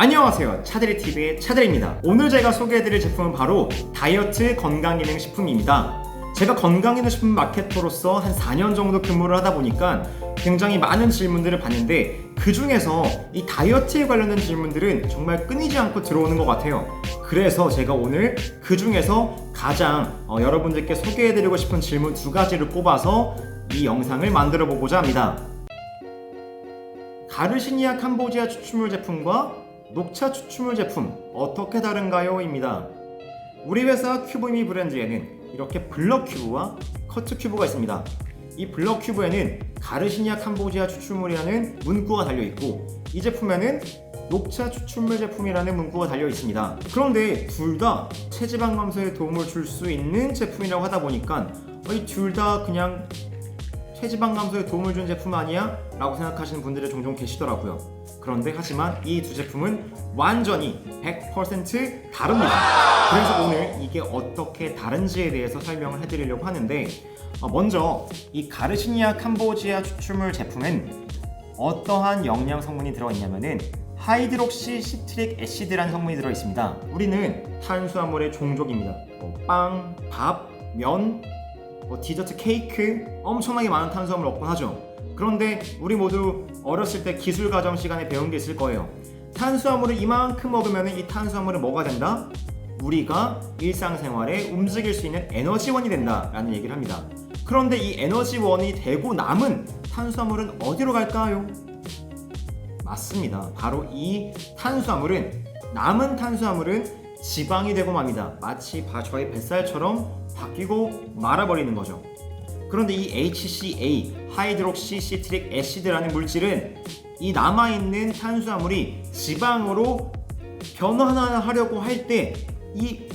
안녕하세요. 차드리TV의 차드리입니다. 오늘 제가 소개해드릴 제품은 바로 다이어트 건강기능식품입니다. 제가 건강기능식품 마케터로서 한 4년 정도 근무를 하다 보니까 굉장히 많은 질문들을 받는데 그 중에서 이 다이어트에 관련된 질문들은 정말 끊이지 않고 들어오는 것 같아요. 그래서 제가 오늘 그 중에서 가장 어, 여러분들께 소개해드리고 싶은 질문 두 가지를 꼽아서 이 영상을 만들어 보고자 합니다. 가르시니아 캄보지아 추출물 제품과 녹차 추출물 제품 어떻게 다른가요? 입니다. 우리 회사 큐브미 브랜드에는 이렇게 블럭 큐브와 커트 큐브가 있습니다. 이 블럭 큐브에는 가르시니아 캄보지아 추출물이라는 문구가 달려 있고 이 제품에는 녹차 추출물 제품이라는 문구가 달려 있습니다. 그런데 둘 다 체지방 감소에 도움을 줄 수 있는 제품이라고 하다 보니까 이 둘 다 그냥 체지방 감소에 도움을 준 제품 아니야? 라고 생각하시는 분들이 종종 계시더라고요. 그런데 하지만 이 두 제품은 완전히 100% 다릅니다. 그래서 오늘 이게 어떻게 다른지에 대해서 설명을 해드리려고 하는데 어, 먼저 이 가르시니아 캄보지아 추출물 제품은 어떠한 영양 성분이 들어있냐면은 하이드록시 시트릭 애시드라는 성분이 들어 있습니다. 우리는 탄수화물의 종족입니다. 뭐 빵, 밥, 면, 뭐 디저트 케이크 엄청나게 많은 탄수화물을 얻곤 하죠. 그런데 우리 모두 어렸을 때 기술 과정 시간에 배운 게 있을 거예요. 탄수화물을 이만큼 먹으면 이 탄수화물은 뭐가 된다? 우리가 일상생활에 움직일 수 있는 에너지원이 된다라는 얘기를 합니다. 그런데 이 에너지원이 되고 남은 탄수화물은 어디로 갈까요? 맞습니다. 바로 이 탄수화물은 남은 탄수화물은 지방이 되고 맙니다. 마치 바- 저희 뱃살처럼 바뀌고 말아버리는 거죠. 그런데 이 HCA, 하이드록시 시트릭 애시드라는 물질은 이 남아있는 탄수화물이 지방으로 변환하려고 할 때 이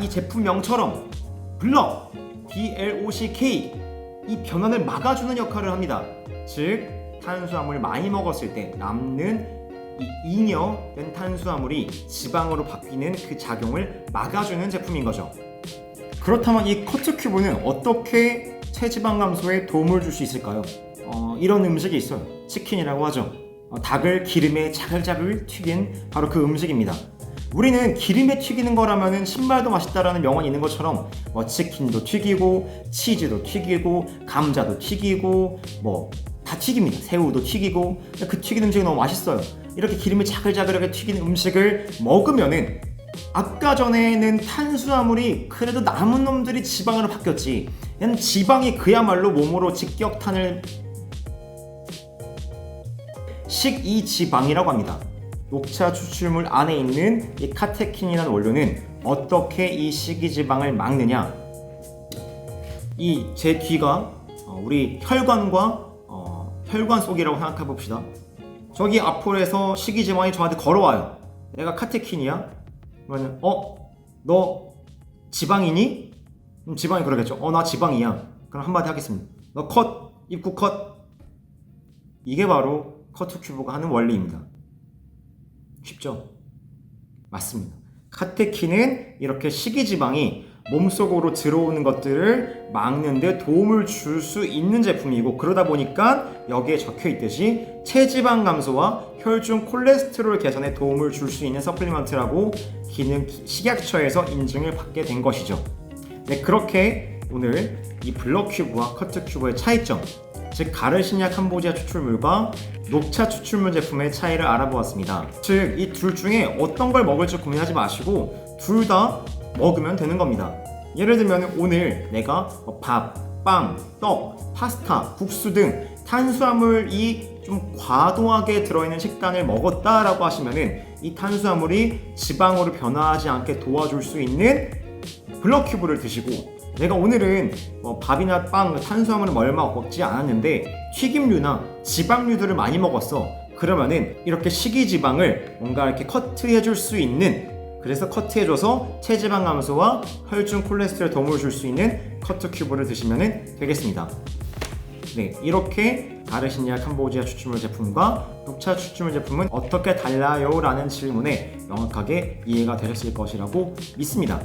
이 제품명처럼 블럭 BLOCK 이 변환을 막아주는 역할을 합니다. 즉 탄수화물 많이 먹었을 때 남는 이 잉여된 탄수화물이 지방으로 바뀌는 그 작용을 막아주는 제품인 거죠. 그렇다면 이 커트 큐브는 어떻게 체지방 감소에 도움을 줄 수 있을까요? 어, 이런 음식이 있어요. 치킨이라고 하죠. 어, 닭을 기름에 자글자글 튀긴 바로 그 음식입니다. 우리는 기름에 튀기는 거라면은 신발도 맛있다라는 명언이 있는 것처럼 뭐 치킨도 튀기고 치즈도 튀기고 감자도 튀기고 뭐 다 튀깁니다. 새우도 튀기고 그 튀긴 음식이 너무 맛있어요. 이렇게 기름이 자글자글하게 튀긴 음식을 먹으면은 아까 전에는 탄수화물이 그래도 남은 놈들이 지방으로 바뀌었지. 지방이 그야말로 몸으로 직격탄을 식이지방이라고 합니다. 녹차 추출물 안에 있는 이 카테킨이라는 원료는 어떻게 이 식이지방을 막느냐? 이제 뒤가 어, 우리 혈관과 어, 혈관 속이라고 생각해 봅시다. 저기 앞으로에서 식이지방이 저한테 걸어와요. 내가 카테킨이야? 그러면 어? 너 지방이니? 그럼 지방이 그러겠죠. 어 나 지방이야. 그럼 한마디 하겠습니다. 너 컷! 입구 컷! 이게 바로 커트 큐브가 하는 원리입니다. 쉽죠? 맞습니다. 카테킨은 이렇게 식이지방이 몸속으로 들어오는 것들을 막는 데 도움을 줄 수 있는 제품이고 그러다 보니까 여기에 적혀 있듯이 체지방 감소와 혈중 콜레스테롤 개선에 도움을 줄 수 있는 서플리먼트라고 기능 식약처에서 인증을 받게 된 것이죠. 네, 그렇게 오늘 이 블럭 큐브와 커트 큐브의 차이점, 즉 가르시니아 캄보지아 추출물과 녹차 추출물 제품의 차이를 알아보았습니다. 즉 이 둘 중에 어떤 걸 먹을지 고민하지 마시고 둘 다 먹으면 되는 겁니다. 예를 들면 오늘 내가 뭐 밥, 빵, 떡, 파스타, 국수 등 탄수화물이 좀 과도하게 들어있는 식단을 먹었다라고 하시면은 이 탄수화물이 지방으로 변화하지 않게 도와줄 수 있는 블럭 큐브를 드시고 내가 오늘은 뭐 밥이나 빵, 탄수화물을 얼마 먹지 않았는데 튀김류나 지방류들을 많이 먹었어. 그러면은 이렇게 식이지방을 뭔가 이렇게 커트해 줄 수 있는 그래서 커트해줘서 체지방 감소와 혈중 콜레스테롤 도움을 줄 수 있는 커트 큐브를 드시면 되겠습니다. 네, 이렇게 가르시니아 캄보지아 추출물 제품과 녹차 추출물 제품은 어떻게 달라요? 라는 질문에 명확하게 이해가 되셨을 것이라고 믿습니다.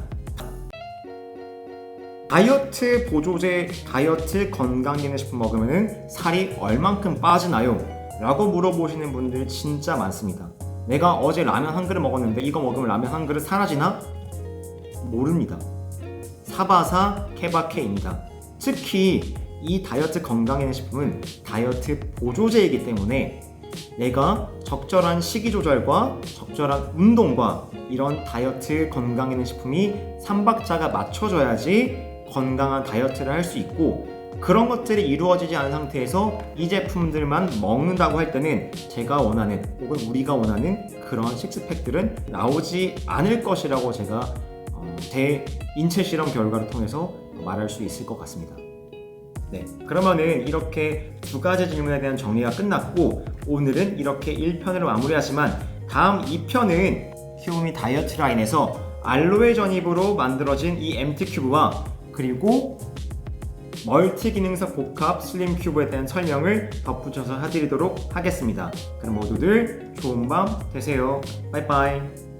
다이어트 보조제, 다이어트 건강기능식품 먹으면 살이 얼만큼 빠지나요? 라고 물어보시는 분들 진짜 많습니다. 내가 어제 라면 한 그릇 먹었는데 이거 먹으면 라면 한 그릇 사라지나? 모릅니다. 사바사 케바케입니다. 특히 이 다이어트 건강기능식품은 다이어트 보조제이기 때문에 내가 적절한 식이 조절과 적절한 운동과 이런 다이어트 건강기능식품이 삼박자가 맞춰져야지 건강한 다이어트를 할 수 있고 그런 것들이 이루어지지 않은 상태에서 이 제품들만 먹는다고 할 때는 제가 원하는 혹은 우리가 원하는 그런 식스팩들은 나오지 않을 것이라고 제가 어, 제 인체 실험 결과를 통해서 말할 수 있을 것 같습니다. 네, 그러면은 이렇게 두 가지 질문에 대한 정리가 끝났고 오늘은 이렇게 1편으로 마무리하지만 다음 2편은 히오미 다이어트 라인에서 알로에 전입으로 만들어진 이 MT 큐브와 그리고 멀티 기능석 복합 슬림 큐브에 대한 설명을 덧붙여서 해드리도록 하겠습니다. 그럼 모두들 좋은 밤 되세요. 바이바이.